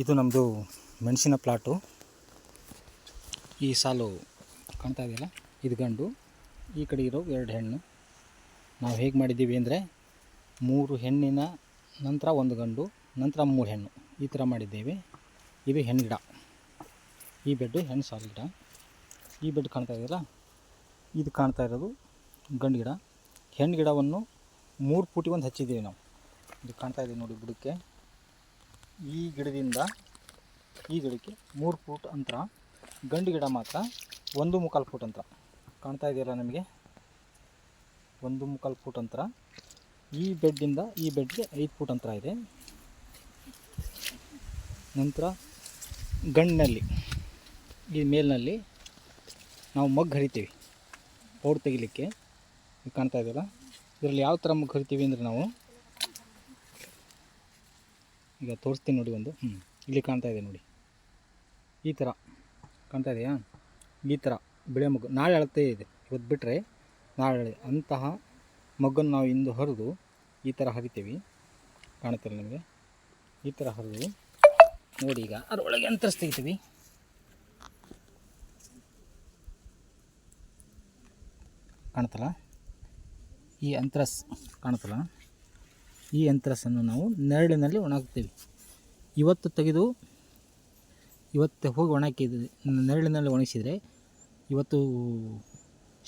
ಇದು ನಮ್ಮದು ಮೆಣಸಿನ ಪ್ಲಾಟು. ಈ ಸಾಲು ಕಾಣ್ತಾ ಇದೆಯಲ್ಲ? ಇದು ಗಂಡು. ಈ ಕಡೆ ಇರೋ ಎರಡು ಹೆಣ್ಣು. ನಾವು ಹೇಗೆ ಮಾಡಿದ್ದೀವಿ ಅಂದರೆ ಮೂರು ಹೆಣ್ಣಿನ ನಂತರ ಒಂದು ಗಂಡು, ನಂತರ ಮೂರು ಹೆಣ್ಣು. ಈ ಥರ ಮಾಡಿದ್ದೇವೆ. ಇದು ಹೆಣ್ಣು ಗಿಡ. ಈ ಬೆಡ್ಡು ಹೆಣ್ಣು ಸಾಲು ಗಿಡ. ಈ ಬೆಡ್ ಕಾಣ್ತಾ ಇದೆಯಲ್ಲ? ಇದು ಕಾಣ್ತಾ ಇರೋದು ಗಂಡು ಗಿಡ. ಹೆಣ್ಣು ಗಿಡವನ್ನು ಮೂರು ಪುಟಿ ಒಂದು ಹಚ್ಚಿದ್ದೀವಿ ನಾವು. ಇದು ಕಾಣ್ತಾ ಇದೆ ನೋಡಿ ಬುಡಕ್ಕೆ ಈ ಗಿಡದಿಂದ ಈ ಗಿಡಕ್ಕೆ ಮೂರು ಫೂಟ್ ಅಂತರ, ಗಂಡು ಗಿಡ ಮಾತ್ರ ಒಂದು ಮುಕ್ಕಾಲು ಫೂಟ್ ಅಂತರ. ಕಾಣ್ತಾ ಇದೆಯಲ್ಲ ನಿಮಗೆ? ಒಂದು ಮುಕ್ಕಾಲು ಫೂಟ್ ಅಂತರ. ಈ ಬೆಡ್ಡಿಂದ ಈ ಬೆಡ್ಗೆ ಐದು ಫೂಟ್ ಅಂತರ ಇದೆ. ನಂತರ ಗಂಡಿನಲ್ಲಿ, ಈ ಮೇಲಿನಲ್ಲಿ ನಾವು ಮಗ್ ಹರಿತೀವಿ. ಪೌಡ್ ತೆಗಿಲಿಕ್ಕೆ. ಕಾಣ್ತಾ ಇದೆಯಲ್ಲ? ಇದರಲ್ಲಿ ಯಾವ ಥರ ಮಗ್ ಹರಿತೀವಿ ಅಂದರೆ ನಾವು ಈಗ ತೋರಿಸ್ತೀನಿ ನೋಡಿ ಒಂದು. ಇಲ್ಲಿ ಕಾಣ್ತಾ ಇದೆ ನೋಡಿ. ಈ ಥರ ಕಾಣ್ತಾ ಇದೆಯಾ? ಈ ಥರ ಬಿಳೆ ಮಗ್ಗು. ನಾಳೆ ಅಳತೆ ಇದೆ. ಇವತ್ತು ಬಿಟ್ಟರೆ ನಾಳೆ ಅಂತಹ ಮಗ್ಗನ್ನು ನಾವು ಇಂದು ಹರಿದು ಈ ಥರ ಹರಿತೀವಿ. ಕಾಣುತ್ತಿಲ್ಲ ನಿಮಗೆ? ಈ ಥರ ಹರಿದು ನೋಡಿ ಈಗ. ಅದರೊಳಗೆ ಅಂತರ್ಸ್ ತೆಗಿತೀವಿ. ಕಾಣುತ್ತಲ್ಲ? ಈ ಅಂತರಸ್ ಕಾಣುತ್ತಲ್ಲ? ಈ ಯಂತ್ರಸನ್ನು ನಾವು ನೆರಳಿನಲ್ಲಿ ಒಣಗ್ತೀವಿ. ಇವತ್ತು ತೆಗೆದು ಇವತ್ತು ಹೋಗಿ ಒಣಗಿದ, ನೆರಳಿನಲ್ಲಿ ಒಣಗಿಸಿದರೆ ಇವತ್ತು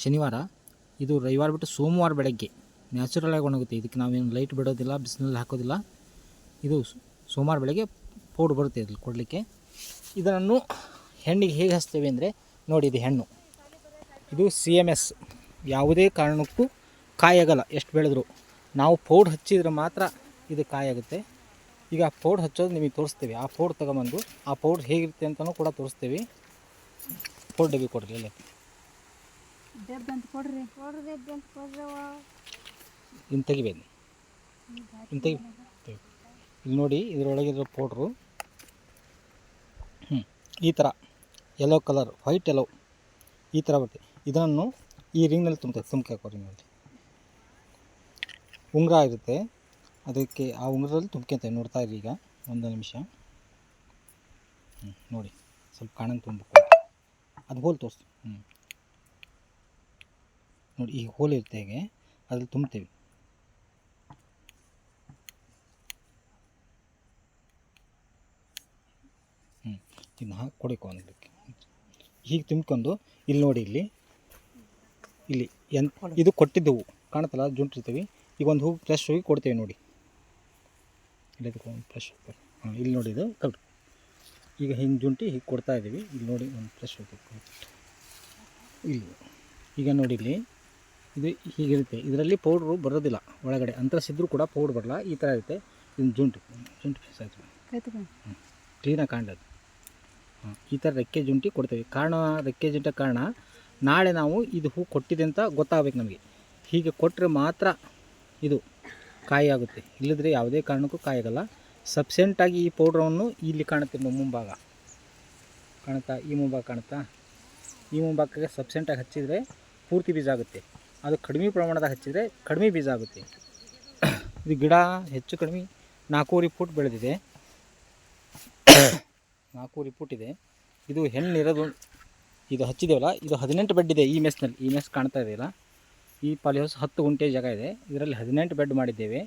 ಶನಿವಾರ, ಇದು ರವಿವಾರ ಬಿಟ್ಟು ಸೋಮವಾರ ಬೆಳಗ್ಗೆ ನ್ಯಾಚುರಲಾಗಿ ಒಣಗುತ್ತೆ. ಇದಕ್ಕೆ ನಾವೇನು ಲೈಟ್ ಬಿಡೋದಿಲ್ಲ, ಬಿಸಿಲಲ್ಲಿ ಹಾಕೋದಿಲ್ಲ. ಇದು ಸೋಮವಾರ ಬೆಳಗ್ಗೆ ಪೌಡ್ರ್ ಬರುತ್ತೆ ಇದ್ರಲ್ಲಿ ಕೊಡಲಿಕ್ಕೆ. ಇದನ್ನು ಹೆಣ್ಣಿಗೆ ಹೇಗೆ ಹಚ್ತೇವೆ ಅಂದರೆ, ನೋಡಿ ಇದು ಹೆಣ್ಣು. ಇದು ಸಿ ಎಂ ಎಸ್ ಯಾವುದೇ ಕಾರಣಕ್ಕೂ ಕಾಯಾಗಲ್ಲ. ಎಷ್ಟು ಬೆಳೆದ್ರು. ನಾವು ಪೌಡ್ ಹಚ್ಚಿದ್ರೆ ಮಾತ್ರ ಇದು ಕಾಯಾಗುತ್ತೆ ಈಗ ಆ ಪೌಡ್ ಹಚ್ಚೋದು ನಿಮಗೆ ತೋರಿಸ್ತೀವಿ. ಆ ಪೌಡ್ ತಗೊಂಬಂದು ಆ ಪೌಡ್ ಹೇಗಿರುತ್ತೆ ಅಂತಲೂ ಕೂಡ ತೋರಿಸ್ತೀವಿ. ಪೌಡ್ ಡಬ್ಬಿ ಕೊಡ್ರಿ ಇಲ್ಲಿ ಇನ್ನು ತೆಗಿಬೇಕು ಇನ್ನು ತೆಗಿ. ಇಲ್ಲಿ ನೋಡಿ ಇದರೊಳಗಿರೋ ಪೌಡ್ರು. ಹ್ಞೂ ಈ ಥರ ಯೆಲ್ಲೋ ಕಲರ್ ವೈಟ್ ಯೆಲ್ಲೋ ಈ ಥರ ಬರುತ್ತೆ. ಇದನ್ನು ಈ ರಿಂಗ್ನಲ್ಲಿ ತುಂಬ ತುಂಬಿಕೆ ಹಾಕೋ ನೋಡಿ. ಉಂಗುರ ಇರುತ್ತೆ. ಅದಕ್ಕೆ ಆ ಉಂಗುರದಲ್ಲಿ ತುಂಬ್ಕೊಂತ ನೋಡ್ತಾ ಇರಿ ಈಗ. ಒಂದು ನಿಮಿಷ. ಹ್ಞೂ ನೋಡಿ. ಸ್ವಲ್ಪ ಕಾಣಂಗೆ ತುಂಬಬೇಕು ಅದು ಹೋಲ್ ತೋರಿಸ್ತು ಹ್ಞೂ ನೋಡಿ, ಈ ಹೋಲ್ ಇರುತ್ತೆ ಹೇಗೆ? ಅದ್ರಲ್ಲಿ ತುಂಬ್ತೀವಿ. ಹ್ಞೂ ಇದನ್ನ ಹಾಕಿ ಕೊಡಿಕೊ ಅನ್ನೋದಕ್ಕೆ ಹೀಗೆ ತುಂಬ್ಕೊಂಡು, ಇಲ್ಲಿ ನೋಡಿ ಇಲ್ಲಿ. ಇಲ್ಲಿ ಎಂತ ಇದು ಕೊಟ್ಟಿದ್ದೆವು. ಕಾಣುತ್ತಲ್ಲ ಜುಂಟಿರ್ತೀವಿ ಈಗ ಒಂದು ಹೂ ಫ್ರೆಶ್ ಹೋಗಿ ಕೊಡ್ತೇವೆ ನೋಡಿ. ಇಲ್ಲಿ ಒಂದು ಫ್ರೆಶ್ ಹಾಂ ಇಲ್ಲಿ ನೋಡಿ ಇದು ಕಲ್ರಿ ಈಗ ಹಿಂಗೆ ಜುಂಟಿ ಹೀಗೆ ಕೊಡ್ತಾ ಇದ್ದೀವಿ ಇಲ್ಲಿ ನೋಡಿ ಒಂದು ಫ್ರೆಶ್ ಹೋಗಿ ಇಲ್ಲಿ ಈಗ ನೋಡಿ ಇಲ್ಲಿ ಇದು ಹೀಗಿರುತ್ತೆ. ಇದರಲ್ಲಿ ಪೌಡ್ರು ಬರೋದಿಲ್ಲ. ಒಳಗಡೆ ಅಂತರಸಿದ್ರೂ ಕೂಡ ಪೌಡ್ರ್ ಬರಲ್ಲ. ಈ ಥರ ಇರುತ್ತೆ. ಇದು ಜುಂಟಿ. ಜುಂಟಿ ಫ್ರೆಶ್ ಆಯ್ತು ಹ್ಞೂ ಕ್ಲೀನಾಗಿ ಕಾಣದು ಹಾಂ ಈ ಥರ ರೆಕ್ಕೆ ಜುಂಟಿ ಕೊಡ್ತೇವೆ. ಕಾರಣ ರೆಕ್ಕೆ ಜುಂಟ ಕಾರಣ ನಾಳೆ ನಾವು ಇದು ಹೂ ಕೊಟ್ಟಿದೆ ಅಂತ ಗೊತ್ತಾಗಬೇಕು ನಮಗೆ. ಹೀಗೆ ಕೊಟ್ಟರೆ ಮಾತ್ರ ಇದು ಕಾಯಿ ಆಗುತ್ತೆ. ಇಲ್ಲದ್ರೆ ಯಾವುದೇ ಕಾರಣಕ್ಕೂ ಕಾಯಿ ಆಗಲ್ಲ ಸಬ್ಸೆಂಟಾಗಿ ಈ ಪೌಡ್ರವನ್ನು ಇಲ್ಲಿ ಕಾಣುತ್ತೆ ನಮ್ಮ ಮುಂಭಾಗ. ಕಾಣುತ್ತಾ? ಈ ಮುಂಭಾಗ ಕಾಣುತ್ತಾ? ಈ ಮುಂಭಾಗಕ್ಕೆ ಸಬ್ಸೆಂಟಾಗಿ ಹಚ್ಚಿದರೆ ಪೂರ್ತಿ ಬೀಜ ಆಗುತ್ತೆ. ಅದು ಕಡಿಮೆ ಪ್ರಮಾಣದಾಗ ಹಚ್ಚಿದರೆ ಕಡಿಮೆ ಬೀಜ ಆಗುತ್ತೆ. ಇದು ಗಿಡ ಹೆಚ್ಚು ಕಡಿಮೆ ನಾಲ್ಕೂವರೆ ಫುಟ್ ಬೆಳೆದಿದೆ. ನಾಲ್ಕೂವರೆ ಫುಟ್ ಇದೆ. ಇದು ಹೆಣ್ಣಿರೋದು ಇದು ಹಚ್ಚಿದೇವಲ್ಲ? ಇದು ಹದಿನೆಂಟು ಬೆಡ್ ಇದೆ ಈ ಮೆಸ್ನಲ್ಲಿ. ಈ ಮೆಸ್ ಕಾಣ್ತಾ ಇದೆಯಲ್ಲ? ಈ ಪಾಲಿ ಹೌಸ್ ಹತ್ತು ಗುಂಟೆ ಜಾಗ ಇದೆ. ಇದರಲ್ಲಿ ಹದಿನೆಂಟು ಬೆಡ್ ಮಾಡಿದ್ದೇವೆ.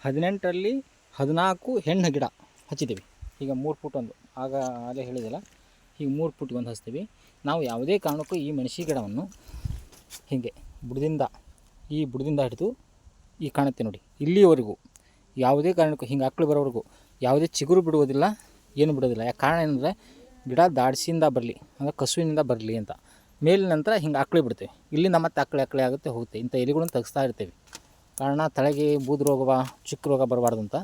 ಹದಿನೆಂಟರಲ್ಲಿ ಹದಿನಾಲ್ಕು ಹೆಣ್ಣು ಗಿಡ ಹಚ್ಚಿದ್ದೀವಿ. ಈಗ ಮೂರು ಫುಟ್ ಒಂದು. ಆಗ ಅಲ್ಲೇ ಹೇಳಿದೆಲ್ಲ, ಈಗ ಮೂರು ಫುಟ್ಗೆ ಒಂದು ಹಚ್ತೀವಿ. ನಾವು ಯಾವುದೇ ಕಾರಣಕ್ಕೂ ಈ ಮೆಣಸಿ ಗಿಡವನ್ನು ಹೀಗೆ ಬುಡದಿಂದ, ಈ ಬುಡದಿಂದ ಹಿಡಿದು ಈ ಕಾಣುತ್ತೆ ನೋಡಿ. ಇಲ್ಲಿವರೆಗೂ ಯಾವುದೇ ಕಾರಣಕ್ಕೂ, ಹಿಂಗೆ ಆಕಳು ಬರೋವರೆಗೂ ಯಾವುದೇ ಚಿಗುರು ಬಿಡುವುದಿಲ್ಲ, ಏನು ಬಿಡೋದಿಲ್ಲ ಯಾಕೆ ಕಾರಣ ಏನಂದರೆ, ಗಿಡ ದಾಡಿಸಿಂದ ಬರಲಿ, ಅಂದರೆ ಕಸುವಿನಿಂದ ಬರಲಿ ಅಂತ. ಮೇಲಿನ ನಂತರ ಹಿಂಗೆ ಆಕಳಿ ಬಿಡ್ತೇವೆ. ಇಲ್ಲಿಂದ ಮತ್ತೆ ಆಕಳಿ ಆಕಳೆ ಆಗುತ್ತೆ, ಹೋಗುತ್ತೆ. ಇಂಥ ಎಲೆಗಳನ್ನು ತೆಗೆಸ್ತಾ ಇರ್ತೇವೆ. ಕಾರಣ ತಳಗೆ ಬೂದು ರೋಗ ಚಿಕ್ಕ ರೋಗ ಬರಬಾರ್ದು ಅಂತ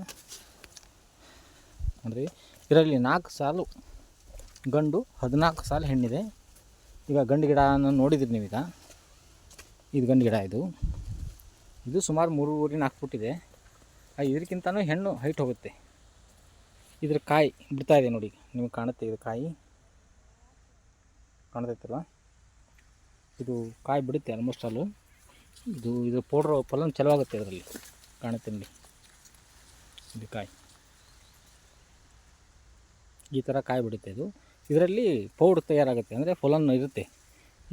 ನೋಡ್ರಿ, ಇದರಲ್ಲಿ ನಾಲ್ಕು ಸಾಲು ಗಂಡು, ಹದಿನಾಲ್ಕು ಸಾಲು ಹೆಣ್ಣಿದೆ. ಈಗ ಗಂಡು ಗಿಡನ ನೋಡಿದ್ರಿ ನೀವೀಗ? ಇದು ಗಂಡು ಗಿಡ ಇದು. ಇದು ಸುಮಾರು ಮೂರುವರೆ, ನಾಲ್ಕು ಫುಟ್ ಇದೆ. ಇದಕ್ಕಿಂತನೂ ಹೆಣ್ಣು ಹೈಟ್ ಹೋಗುತ್ತೆ. ಇದ್ರ ಕಾಯಿ ಬಿಡ್ತಾ ಇದೆ ನೋಡಿ, ನಿಮಗೆ ಕಾಣುತ್ತೆ ಇದ್ರ ಕಾಯಿ? ಕಾಣ್ತೈತಲ್ಲ ಇದು ಕಾಯಿ ಬಿಡುತ್ತೆ ಆಲ್ಮೋಸ್ಟ್ ಆಲು ಇದು ಇದು ಪೌಡ್ರ್ ಫಲನ್ ಚಲವಾಗುತ್ತೆ ಇದರಲ್ಲಿ, ಕಾಣುತ್ತೆ ನೋಡಿ ಇದು ಕಾಯಿ. ಈ ಥರ ಕಾಯಿ ಬಿಡುತ್ತೆ ಇದು. ಇದರಲ್ಲಿ ಪೌಡ್ರ್ ತಯಾರಾಗುತ್ತೆ, ಅಂದರೆ ಫಲನ್ ಇರುತ್ತೆ.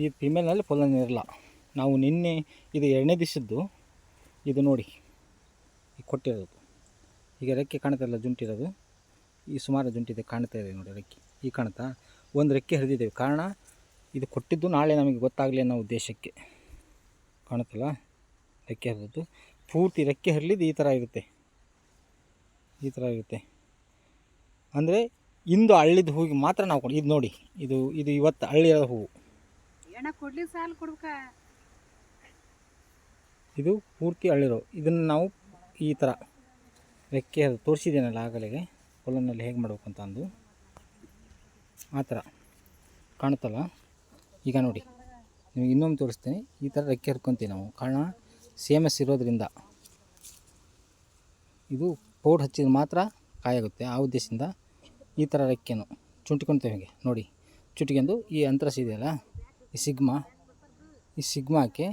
ಈ ಫಿಮೇಲ್ನಲ್ಲಿ ಫಲನ್ ಇರಲ್ಲ. ನಾವು ನಿನ್ನೆ, ಇದು ಎರಡನೇ ದಿವಸದ್ದು, ಇದು ನೋಡಿ ಈಗ ಕೊಟ್ಟಿರೋದು. ಈಗ ರೆಕ್ಕೆ ಕಾಣ್ತಲ್ಲ ಜುಂಟಿರೋದು ಈ ಸುಮಾರು ಜುಂಟಿದೆ ಕಾಣ್ತಾ ಇದೆ ನೋಡಿ ರೆಕ್ಕೆ. ಈ ಕಾಣುತ್ತಾ ಒಂದು ರೆಕ್ಕೆ ಹರಿದಿದ್ದೇವೆ ಕಾರಣ ಇದು ಕೊಟ್ಟಿದ್ದು ನಾಳೆ ನಮಗೆ ಗೊತ್ತಾಗಲಿ ಅನ್ನೋ ಉದ್ದೇಶಕ್ಕೆ ಕಾಣುತ್ತಲ್ಲ? ರೆಕ್ಕೆ ಹರಿದದ್ದು. ಪೂರ್ತಿ ರೆಕ್ಕೆ ಹರಲಿದ್ದು ಈ ಥರ ಇರುತ್ತೆ. ಈ ಥರ ಇರುತ್ತೆ. ಅಂದರೆ ಇಂದು ಅಳ್ಳಿದ ಹೂವಿಗೆ ಮಾತ್ರ ನಾವು ಕೊಡಿ ಇದು ನೋಡಿ ಇದು ಇದು ಇವತ್ತು ಹಳ್ಳಿಯ ಹೂವು. ಇದು ಪೂರ್ತಿ ಅಳ್ಳಿರೋ ಇದನ್ನು ನಾವು ಈ ಥರ ರೆಕ್ಕೆ ಅದು ತೋರಿಸಿದ್ದೇನಲ್ಲ ಆಗಲಿಗೆ. ಹೊಲನಲ್ಲಿ ಹೇಗೆ ಮಾಡಬೇಕು ಅಂತ ಅಂದು. ಆ ಥರ ಕಾಣುತ್ತಲ್ಲ? ಈಗ ನೋಡಿ, ನಿಮಗೆ ಇನ್ನೊಮ್ಮೆ ತೋರಿಸ್ತೀನಿ. ಈ ಥರ ರೆಕ್ಕೆ ಹರ್ಕೊತೀವಿ ನಾವು. ಕಾರಣ ಸೇಮಸ್ ಇರೋದ್ರಿಂದ ಇದು ಪೌಡ್ ಹಚ್ಚಿದ್ರೆ ಮಾತ್ರ ಕಾಯಾಗುತ್ತೆ ಆ ಉದ್ದೇಶದಿಂದ ಈ ಥರ ರೆಕ್ಕೆನು ಚುಂಟಿಕೊಳ್ತೇವೆ ಹೀಗೆ. ನೋಡಿ, ಚುಟ್ಕೊಂಡು ಈ ಅಂತರಸ್ ಇದೆಯಲ್ಲ ಈ ಸಿಗ್ಮಾ, ಈ ಸಿಗ್ಮಾಕ್ಕೆ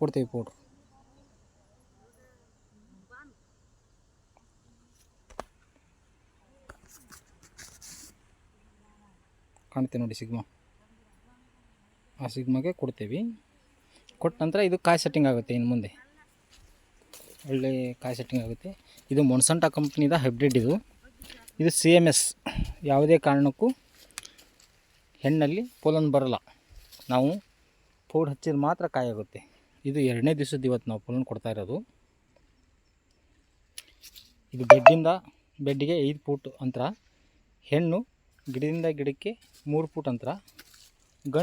ಕೊಡ್ತೇವೆ ಪೌಡ್ರು ಕಾಣುತ್ತೆ ನೋಡಿ ಸಿಗ್ಮಾ. ಆ ಕೊಡ್ತೀವಿ. ಕೊಟ್ಟ ನಂತರ ಇದು ಕಾಯಿ ಸೆಟ್ಟಿಂಗ್ ಆಗುತ್ತೆ ಇನ್ನು ಮುಂದೆ. ಒಳ್ಳೆ ಕಾಯಿ ಸೆಟ್ಟಿಂಗ್ ಆಗುತ್ತೆ. ಇದು ಮೊನ್ಸಂಟ ಕಂಪ್ನಿದ ಹೈಬ್ರಿಡ್ ಇದು. ಇದು ಸಿ ಎಂ ಎಸ್ ಯಾವುದೇ ಕಾರಣಕ್ಕೂ ಹೆಣ್ಣಲ್ಲಿ ಪೋಲನ್ ಬರಲ್ಲ. ನಾವು ಪೌಡ್ ಹಚ್ಚಿದ ಮಾತ್ರ ಕಾಯಾಗುತ್ತೆ. ಇದು ಎರಡನೇ ದಿವಸದ ಇವತ್ತು ನಾವು ಪೋಲನ್ ಕೊಡ್ತಾ ಇರೋದು. ಇದು ಬೆಡ್ಡಿಂದ ಬೆಡ್ಡಿಗೆ ಐದು ಫೂಟ್ ಅಂತರ. ಹೆಣ್ಣು ಗಿಡದಿಂದ ಗಿಡಕ್ಕೆ ಮೂರು ಫೂಟ್ ಅಂತರ.